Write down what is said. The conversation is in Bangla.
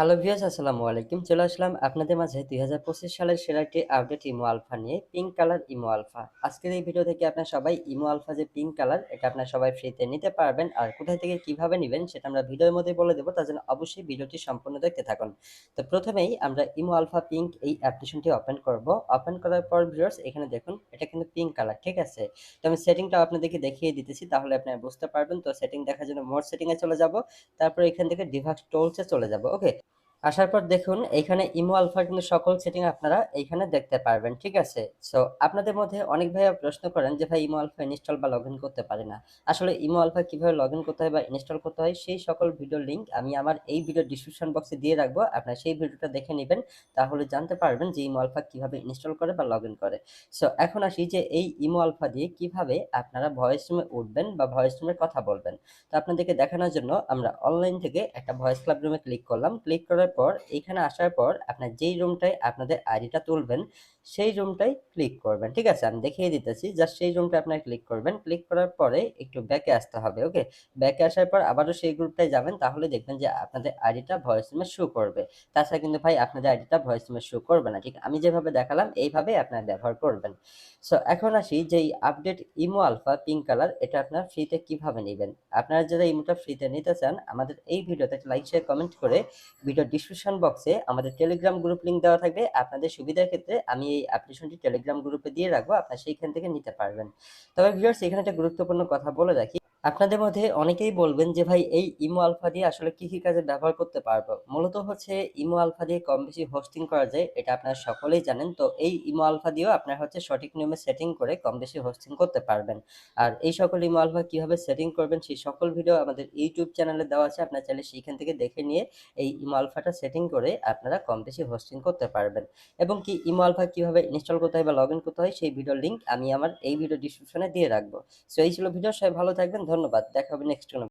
হ্যালো ভিউয়ার্স আসসালামু আলাইকুম। চলে আসলাম আপনাদের মাঝে দুই হাজার পঁচিশ সালের সেরা একটি আপডেট ইমো আলফা নিয়ে পিঙ্ক কালার ইমো আলফা। আজকের এই ভিডিও থেকে আপনার সবাই ইমো আলফা যে পিঙ্ক কালার এটা আপনার সবাই ফ্রিতে নিতে পারবেন আর কোথায় থেকে কীভাবে নেবেন সেটা আমরা ভিডিওর মধ্যে বলে দেবো, তার জন্য অবশ্যই ভিডিওটি সম্পূর্ণ দেখতে থাকুন। তো প্রথমেই আমরা ইমো আলফা পিঙ্ক এই অ্যাপ্লিকেশনটি ওপেন করব। ওপেন করার পর ভিউয়ার্স এখানে দেখুন, এটা কিন্তু পিঙ্ক কালার ঠিক আছে? তো আমি সেটিংটা আপনাদেরকে দেখিয়ে দিতেছি, তাহলে আপনারা বুঝতে পারবেন। তো সেটিং দেখার জন্য মোট সেটিংয়ে চলে যাব। তারপর এখান থেকে ডিভাক্স টোলসে চলে যাব ওকে আসার পর দেখুন এইখানে ইমো আলফার কিন্তু সকল সেটিং আপনারা এইখানে দেখতে পারবেন, ঠিক আছে? সো আপনাদের মধ্যে অনেক ভাইয়া প্রশ্ন করেন যে, ভাই, ইমো আলফা ইনস্টল বা লগ করতে পারি না। আসলে ইমো আলফা কীভাবে লগ করতে হয় বা ইনস্টল করতে হয়, সেই সকল ভিডিও লিঙ্ক আমি আমার এই ভিডিও ডিসক্রিপশন বক্সে দিয়ে রাখব। আপনারা সেই ভিডিওটা দেখে নেবেন, তাহলে জানতে পারবেন যে, ইমো আলফা কীভাবে ইনস্টল করে বা লগ করে। সো এখন আসি যে, এই ইমো আলফা দিয়ে কীভাবে আপনারা ভয়েস রুমে উঠবেন বা ভয়েস রুমে কথা বলবেন। তো আপনাদেরকে দেখানোর জন্য আমরা অনলাইন থেকে একটা ভয়েস ক্লাব রুমে ক্লিক করলাম। ক্লিক করার পর এখানে আসার পর আপনার যেই রুমটায় আপনাদের আইডিটা তুলবেন সেই রুমটাই ক্লিক করবেন, ঠিক আছে? আমি দেখিয়ে দিতেছি জাস্ট সেই রুমটা আপনার ক্লিক করবেন। ক্লিক করার পরে একটু ব্যাকে আসতে হবে ওকে ব্যাকে আসার পর আবারও সেই গ্রুপটায় যাবেন, তাহলে দেখবেন যে আপনাদের আইডিটা ভয়েস রুমে শো করবে। তাছাড়া কিন্তু ভাই আপনাদের আইডিটা ভয়েস রুমে শো করবে না, ঠিক? আমি যেভাবে দেখালাম, এইভাবেই আপনারা ব্যবহার করবেন। সো এখন আসি যে update imo alpha pink colour এটা আপনার ফ্রিতে কীভাবে নেবেন? আপনারা যারা ইমোটা ফ্রিতে নিতে চান, আমাদের এই ভিডিওতে লাইক শেয়ার কমেন্ট করে ভিডিও ডিসক্রিপশন বক্সে আমাদের টেলিগ্রাম গ্রুপ লিংক দেওয়া থাকবে। আপনাদের সুবিধার ক্ষেত্রে আমি এই অ্যাপ্লিকেশনটি টেলিগ্রাম গ্রুপে দিয়ে রাখব, আপনারা সেইখান থেকে নিতে পারবেন। তবে ভিউয়ার্স এখানে একটা গুরুত্বপূর্ণ কথা বলে রাখি। আপনাদের মধ্যে অনেকেই বলবেন যে, ভাই, এই ইমো আলফা দিয়ে আসলে কি কি কাজে ব্যবহার করতে পারব? মূলত হচ্ছে ইমো আলফা দিয়ে কম বেশি হোস্টিং করা যায়, এটা আপনারা সকলেই জানেন। তো এই ইমো আলফা দিয়েও আপনারা হচ্ছে সঠিক নিয়মে সেটিং করে কম বেশি হোস্টিং করতে পারবেন। আর এই সকল ইমো আলফা কীভাবে সেটিং করবেন, সেই সকল ভিডিও আমাদের ইউটিউব চ্যানেলে দেওয়া আছে। আপনারা চাইলে সেইখান থেকে দেখে নিয়ে এই ইমো আলফাটা সেটিং করে আপনারা কম বেশি হোস্টিং করতে পারবেন। এবং কি ইমো আলফা কীভাবে ইনস্টল করতে হয় বা লগ করতে হয়, সেই ভিডিওর লিঙ্ক আমি আমার এই ভিডিও ডিসক্রিপশনে দিয়ে রাখব। সো এই ছিল ভিডিও সবাই ভালো থাকবেন। ধন্যবাদ দেখা হবে নেক্সট কোনো